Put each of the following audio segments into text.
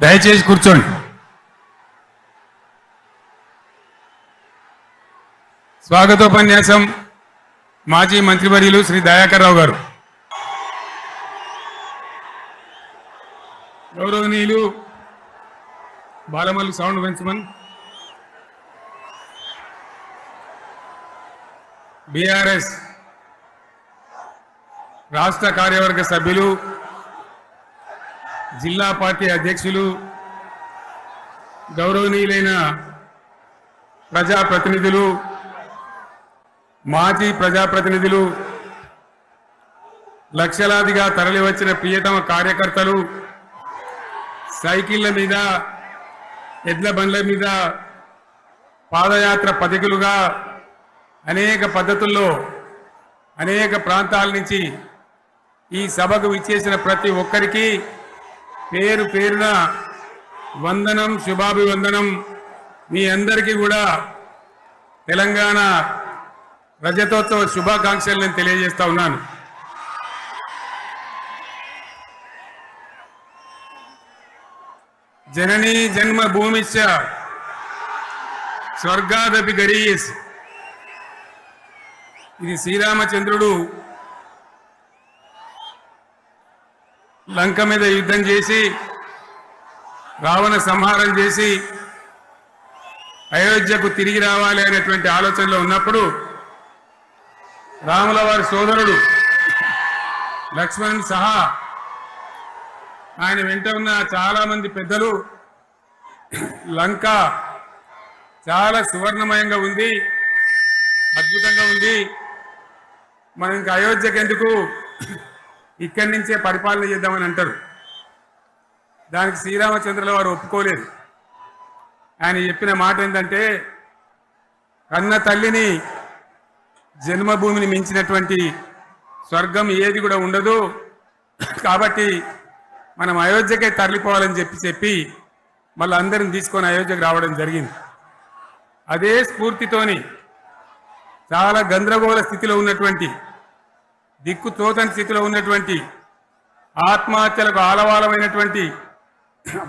దయచేసి కూర్చోండి. స్వాగతోపన్యాసం మాజీ మంత్రివర్యులు శ్రీ దయాకర్రావు గారు. గౌరవనీయులు బాలమల్లి సౌండ్ పెంచమన్ బీఆర్ఎస్ రాష్ట్ర కార్యవర్గ సభ్యులు జిల్లా పార్టీ అధ్యక్షులు గౌరవనీయులైన ప్రజాప్రతినిధులు మాజీ ప్రజాప్రతినిధులు లక్షలాదిగా తరలివచ్చిన ప్రియతమ కార్యకర్తలు సైకిళ్ళ మీద ఎడ్ల బండ్ల మీద పాదయాత్ర పథకులుగా అనేక పద్ధతుల్లో అనేక ప్రాంతాల నుంచి ఈ సభకు విచ్చేసిన ప్రతి ఒక్కరికి పేరు పేరున వందనం శుభాభివందనం. మీ అందరికీ కూడా తెలంగాణ రజతోత్సవ శుభాకాంక్షలు నేను తెలియజేస్తా ఉన్నాను. జననీ జన్మ భూమిశ్చ స్వర్గాదపి గరీయస్ ఇది శ్రీరామచంద్రుడు లంక మీద యుద్ధం చేసి రావణ సంహారం చేసి అయోధ్యకు తిరిగి రావాలి అనేటువంటి ఆలోచనలో ఉన్నప్పుడు రాముల వారి సోదరుడు లక్ష్మణ్ సహా ఆయన వెంట ఉన్న చాలామంది పెద్దలు లంక చాలా సువర్ణమయంగా ఉంది అద్భుతంగా ఉంది. మనం ఇంకా అయోధ్యకెందుకు? ఇక్కడి నుంచే పరిపాలన చేద్దామని అంటారు. దానికి శ్రీరామచంద్రుల వారు ఒప్పుకోలేదు. ఆయన చెప్పిన మాట ఏంటంటే కన్న తల్లిని జన్మభూమిని మించినటువంటి స్వర్గం ఏది కూడా ఉండదు. కాబట్టి మనం అయోధ్యకే తరలిపోవాలని చెప్పి చెప్పి మళ్ళీ అందరిని తీసుకొని అయోధ్యకు రావడం జరిగింది. అదే స్ఫూర్తితోని చాలా గందరగోళ స్థితిలో ఉన్నటువంటి దిక్కు తోచని స్థితిలో ఉన్నటువంటి ఆత్మహత్యలకు ఆలవాలమైనటువంటి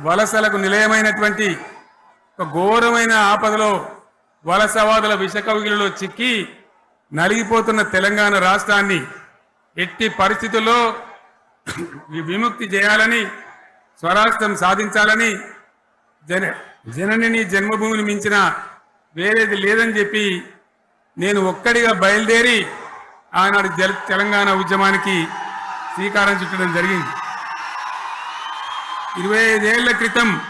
వలసలకు నిలయమైనటువంటి ఒక ఘోరమైన ఆపదలో వలసవాదుల విషకవిగిలలో చిక్కి నలిగిపోతున్న తెలంగాణ రాష్ట్రాన్ని ఎట్టి పరిస్థితుల్లో విముక్తి చేయాలని స్వరాష్ట్రం సాధించాలని జన జననిని జన్మభూమిని మించిన వేరేది లేదని చెప్పి నేను ఒక్కడిగా బయలుదేరి ఆనాడు తెలంగాణ ఉద్యమానికి శ్రీకారం చుట్టడం జరిగింది. ఇరవై ఐదేళ్ళ క్రితం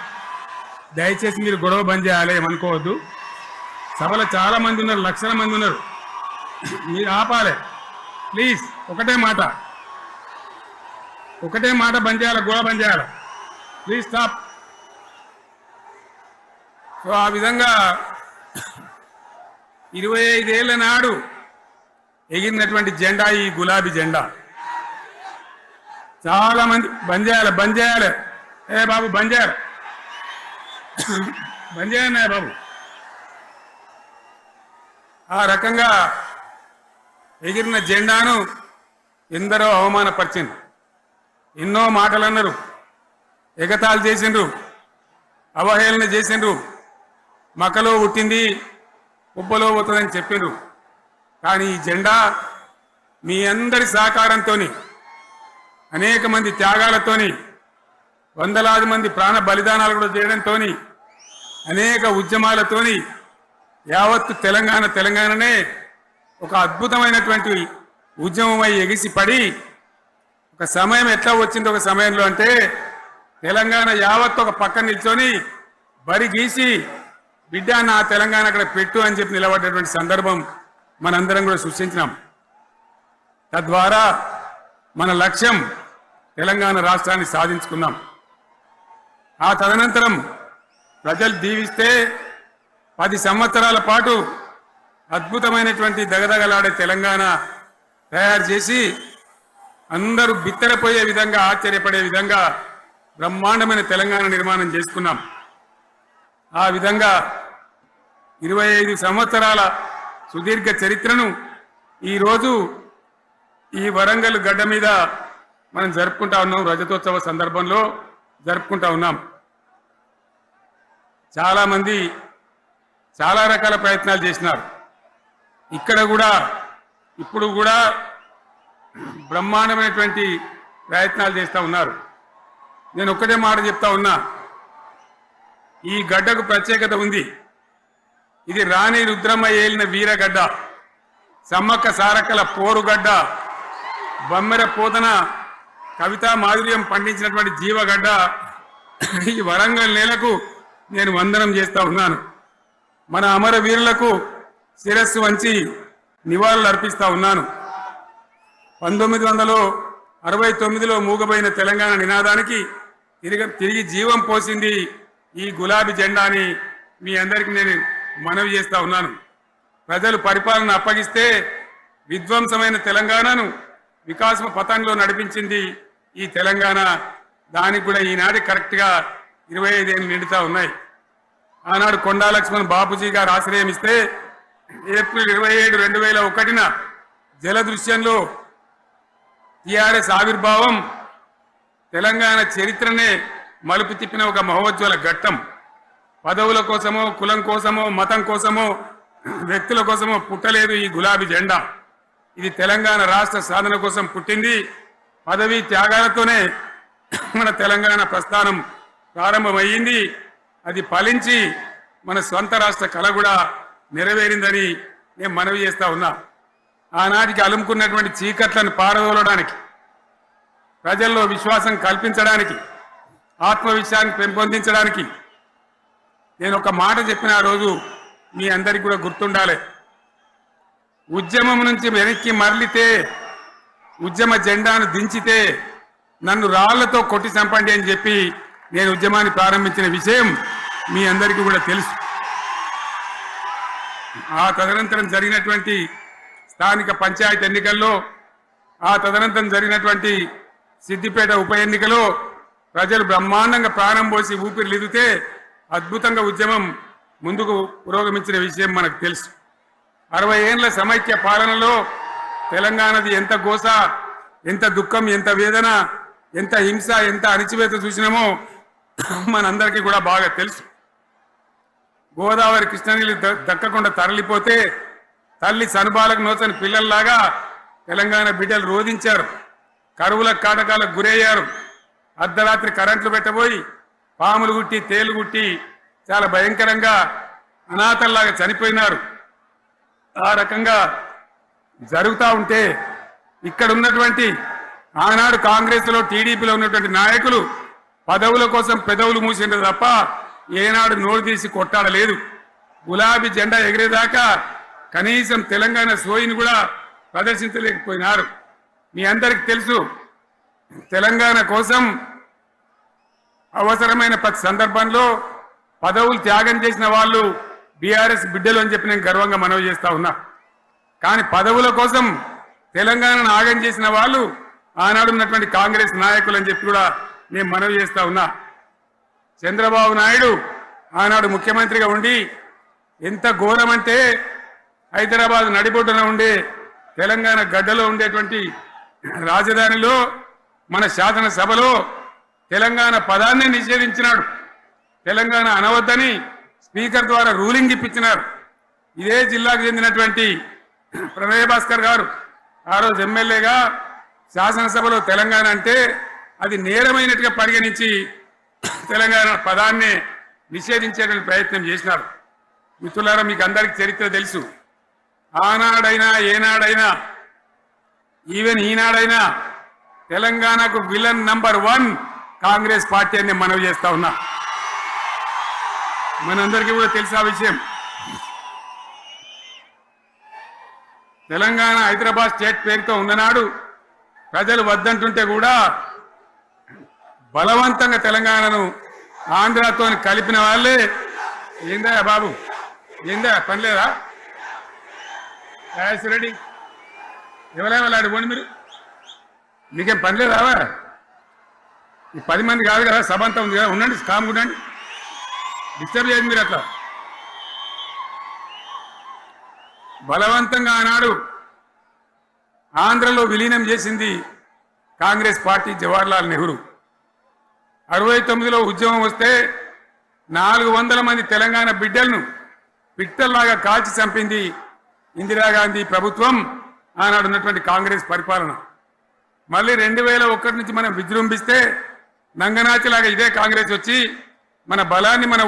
దయచేసి మీరు గొడవ బంద్ చేయాలి ఏమనుకోవద్దు సభలో చాలా మంది ఉన్నారు లక్షల మంది ఉన్నారు. మీరు ఆపాలి. ప్లీజ్ ఒకటే మాట. ఒకటే మాట బంద్ చేయాలి గొడవ బంద్ చేయాలి. Please stop. సో ఆ విధంగా ఇరవై ఐదేళ్ళ నాడు ఎగిరినటువంటి జెండా ఈ గులాబీ జెండా. చాలా మంది బంద్ చేయాలి బంద్ చేయాలి ఏ బాబు బంద్ చేయాలి బంద్ చేయండి బాబు? ఆ రకంగా ఎగిరిన జెండాను ఎందరో అవమానపరిచిండ్రు. ఎన్నో మాటలు అన్నారు ఎగతాలు చేసిండ్రు. అవహేళన చేసిండ్రు. మకలో పుట్టింది ఉబ్బలో పోతుందని చెప్పిండ్రు కానీ ఈ జెండా మీ అందరి సహకారంతో అనేక మంది త్యాగాలతోని వందలాది మంది ప్రాణ బలిదానాలు కూడా చేయడంతో అనేక ఉద్యమాలతోని యావత్తు తెలంగాణ తెలంగాణనే ఒక అద్భుతమైనటువంటి ఉద్యమమై ఎగిసిపడి ఒక సమయం ఎట్లా వచ్చింది ఒక సమయంలో అంటే తెలంగాణ యావత్తు ఒక పక్కన నిల్చొని బరి గీసి బిడ్డ నా తెలంగాణ అక్కడ పెట్టు అని చెప్పి నిలబడ్డటువంటి సందర్భం మనందరం కూడా సృష్టించినాం. తద్వారా మన లక్ష్యం తెలంగాణ రాష్ట్రాన్ని సాధించుకున్నాం. ఆ తదనంతరం ప్రజలు దీవిస్తే పది సంవత్సరాల పాటు అద్భుతమైనటువంటి దగదగలాడే తెలంగాణ తయారు చేసి అందరూ బిత్తరపోయే విధంగా ఆశ్చర్యపడే విధంగా బ్రహ్మాండమైన తెలంగాణ నిర్మాణం చేసుకున్నాం. ఆ విధంగా ఇరవై ఐదు సంవత్సరాల సుదీర్ఘ చరిత్రను ఈరోజు ఈ వరంగల్ గడ్డ మీద మనం జరుపుకుంటా ఉన్నాం రజతోత్సవ సందర్భంలో జరుపుకుంటా ఉన్నాం. చాలామంది చాలా రకాల ప్రయత్నాలు చేసినారు. ఇక్కడ కూడా ఇప్పుడు కూడా బ్రహ్మాండమైనటువంటి ప్రయత్నాలు చేస్తూ ఉన్నారు. నేను ఒక్కటే మాట చెప్తా ఉన్నా ఈ గడ్డకు ప్రత్యేకత ఉంది. ఇది రాణి రుద్రమ్మ ఏలిన వీరగడ్డ సమ్మక్క సారక్కల పోరుగడ్డ బొమ్మెర పోతన కవితా మాధుర్యం పండించినటువంటి జీవగడ్డ. ఈ వరంగల్ నేలకు నేను వందనం చేస్తా ఉన్నాను. మన అమర వీరులకు శిరస్సు వంచి నివాళులు అర్పిస్తా ఉన్నాను. పంతొమ్మిది వందల అరవై తొమ్మిదిలో మూగబోయిన తెలంగాణ నినాదానికి తిరిగి తిరిగి జీవం పోసింది ఈ గులాబీ జెండాని మీ అందరికీ నేను మనవి చేస్తా ఉన్నాను. ప్రజలు పరిపాలన అప్పగిస్తే విధ్వంసమైన తెలంగాణను వికాసం పథంలో నడిపించింది ఈ తెలంగాణ. దానికి కూడా ఈనాడు కరెక్ట్గా ఇరవై ఐదేళ్ళు నిండుతా ఉన్నాయి. ఆనాడు కొండా లక్ష్మణ్ బాపూజీ గారు ఆశ్రయం ఇస్తే ఏప్రిల్ ఇరవై ఏడు రెండు వేల ఒకటిన జలదృశ్యంలో టిఆర్ఎస్ ఆవిర్భావం తెలంగాణ చరిత్రనే మలుపు తిప్పిన ఒక మహోజ్వల ఘట్టం. పదవుల కోసమో కులం కోసమో మతం కోసమో వ్యక్తుల కోసమో పుట్టలేదు ఈ గులాబీ జెండా. ఇది తెలంగాణ రాష్ట్ర సాధన కోసం పుట్టింది. పదవి త్యాగాలతోనే మన తెలంగాణ ప్రస్థానం ప్రారంభమయ్యింది. అది ఫలించి మన సొంత రాష్ట్ర కళ కూడా నెరవేరిందని నేను మనవి చేస్తా ఉన్నా. ఆనాటికి అలుముకున్నటువంటి చీకట్లను పారదోలడానికి ప్రజల్లో విశ్వాసం కల్పించడానికి ఆత్మవిశ్వాసాన్ని పెంపొందించడానికి నేను ఒక మాట చెప్పిన ఆ రోజు మీ అందరికీ కూడా గుర్తుండాలి. ఉద్యమం నుంచి వెనక్కి మరలితే ఉద్యమ జెండాను దించితే నన్ను రాళ్ళతో కొట్టి చంపండి అని చెప్పి నేను ఉద్యమాన్ని ప్రారంభించిన విషయం మీ అందరికీ కూడా తెలుసు. ఆ తదనంతరం జరిగినటువంటి స్థానిక పంచాయతీ ఎన్నికల్లో ఆ తదనంతరం జరిగినటువంటి సిద్దిపేట ఉప ఎన్నికలో ప్రజలు బ్రహ్మాండంగా ప్రారంభోసి ఊపిరిలిదితే అద్భుతంగా ఉద్యమం ముందుకు పురోగమించిన విషయం మనకు తెలుసు. అరవై ఏండ్ల సమైక్య పాలనలో తెలంగాణది ఎంత గోస ఎంత దుఃఖం ఎంత వేదన ఎంత హింస ఎంత అణిచివేత చూసినామో మనందరికీ కూడా బాగా తెలుసు. గోదావరి కృష్ణనీళ్ళు ద- దక్కకుండా తరలిపోతే తల్లి సనుబాలకు నోచని పిల్లల్లాగా తెలంగాణ బిడ్డలు రోధించారు. కరువుల కాటకాలకు గురయ్యారు. అర్ధరాత్రి కరెంట్లు పెట్టబోయి పాములు గుట్టి తేలు గుట్టి చాలా భయంకరంగా అనాథల్లాగా చనిపోయినారు. ఆ రకంగా జరుగుతూ ఉంటే ఇక్కడ ఉన్నటువంటి ఆనాడు కాంగ్రెస్లో టీడీపీలో ఉన్నటువంటి నాయకులు పదవుల కోసం పెదవులు మూసిండ్రు తప్ప ఏనాడు నోరు తీసి కొట్టాడలేదు. గులాబీ జెండా ఎగిరేదాకా కనీసం తెలంగాణ సోయిని కూడా ప్రదర్శించలేకపోయినారు. మీ అందరికి తెలుసు తెలంగాణ కోసం అవసరమైన ప్రతి సందర్భంలో పదవులు త్యాగం చేసిన వాళ్ళు బీఆర్ఎస్ బిడ్డలు అని చెప్పి నేను గర్వంగా మనవి చేస్తా ఉన్నా. కానీ పదవుల కోసం తెలంగాణను ఆగం చేసిన వాళ్ళు ఆనాడు ఉన్నటువంటి కాంగ్రెస్ నాయకులు అని చెప్పి కూడా నేను మనవి చేస్తా ఉన్నా. చంద్రబాబు నాయుడు ఆనాడు ముఖ్యమంత్రిగా ఉండి ఎంత ఘోరమంటే హైదరాబాద్ నడిబొడ్డున ఉండే తెలంగాణ గడ్డలో ఉండేటువంటి రాజధానిలో మన శాసనసభలో తెలంగాణ పదాన్ని నిషేధించినాడు. తెలంగాణ అనవద్దని స్పీకర్ ద్వారా రూలింగ్ ఇప్పించినారు. ఇదే జిల్లాకు చెందినటువంటి ప్రణయ భాస్కర్ గారు. ఆ రోజు ఎమ్మెల్యేగా శాసనసభలో తెలంగాణ అంటే అది నేరమైనట్టుగా పరిగణించి తెలంగాణ పదాన్ని నిషేధించేటువంటి ప్రయత్నం చేసినారు. మిత్రులారా మీకు అందరికి చరిత్ర తెలుసు. ఆనాడైనా ఏనాడైనా ఈవెన్ ఈనాడైనా తెలంగాణకు villain number one Congress party అని మనవి చేస్తా ఉన్నా. మనందరికీ కూడా తెలుసు ఆ విషయం. తెలంగాణ హైదరాబాద్ స్టేట్ పేరుతో ఉన్ననాడు ప్రజలు వద్దంటుంటే కూడా బలవంతంగా తెలంగాణను ఆంధ్రతో కలిపిన వాళ్ళే ఏందా బాబు? ఏందా? పనిలేదా రెడ్డి ఎవరైనా పోండి మీరు? మీకేం పని లేదా? పది మంది కాదు కదా సభ అంతా ఉంది కదా ఉండండి కామ్ ఉండండి. డిస్టర్బ్ చేయండి మీరు అట్లా. బలవంతంగా ఆనాడు ఆంధ్రలో విలీనం చేసింది కాంగ్రెస్ పార్టీ జవహర్లాల్ నెహ్రూ. అరవై తొమ్మిదిలో ఉద్యమం వస్తే నాలుగు వందల మంది తెలంగాణ బిడ్డలను పిట్టల్లాగా కాల్చి చంపింది ఇందిరాగాంధీ ప్రభుత్వం ఆనాడు ఉన్నటువంటి కాంగ్రెస్ పరిపాలన. మళ్ళీ రెండు వేల ఒకటి నుంచి మనం విజృంభిస్తే నంగనాచిలాగా ఇదే కాంగ్రెస్ వచ్చి మన బలాన్ని మన